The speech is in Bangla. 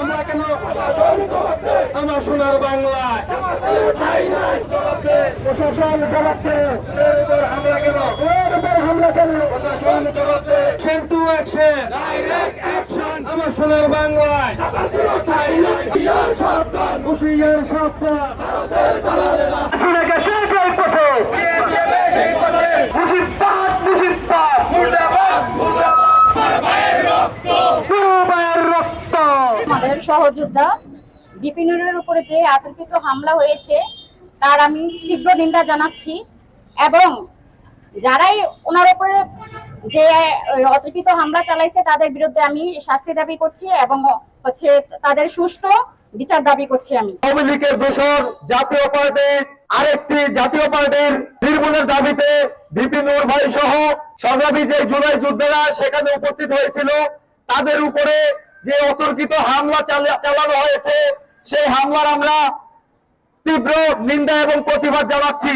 আমরা কেন আমার সোনার বাংলায় প্রশাসন জবাবছে হামলা কেন হামলা কেন প্রশাসন জবাবছে টু অ্যাকশন আমার সোনার বাংলায় সরকার সরকার আমাদের সহযোদ্ধা। বিপিনের উপরে যে আতঙ্কিত হামলা হয়েছে, তার আমি তীব্র নিন্দা জানাচ্ছি এবং যারাই ওনার উপরে যে অতর্কিত হামলা চালাইছে, তাদের বিরুদ্ধে আমি শাস্তি দাবি করছি এবং হচ্ছে তাদের সুষ্ঠু বিচার দাবি করছি আমি। আওয়ামী লীগের দোষর জাতীয় পার্টির আরেকটি জাতীয় পার্টির নির্মূলের দাবিতে বিপিন ভাই সহ সংগ্রামী যে জুলাই যোদ্ধারা সেখানে উপস্থিত হয়েছিল, তাদের উপরে যে অতর্কিত হামলা চালা- চালানো হয়েছে সেই হামলার আমরা তীব্র নিন্দা এবং প্রতিবাদ জানাচ্ছি।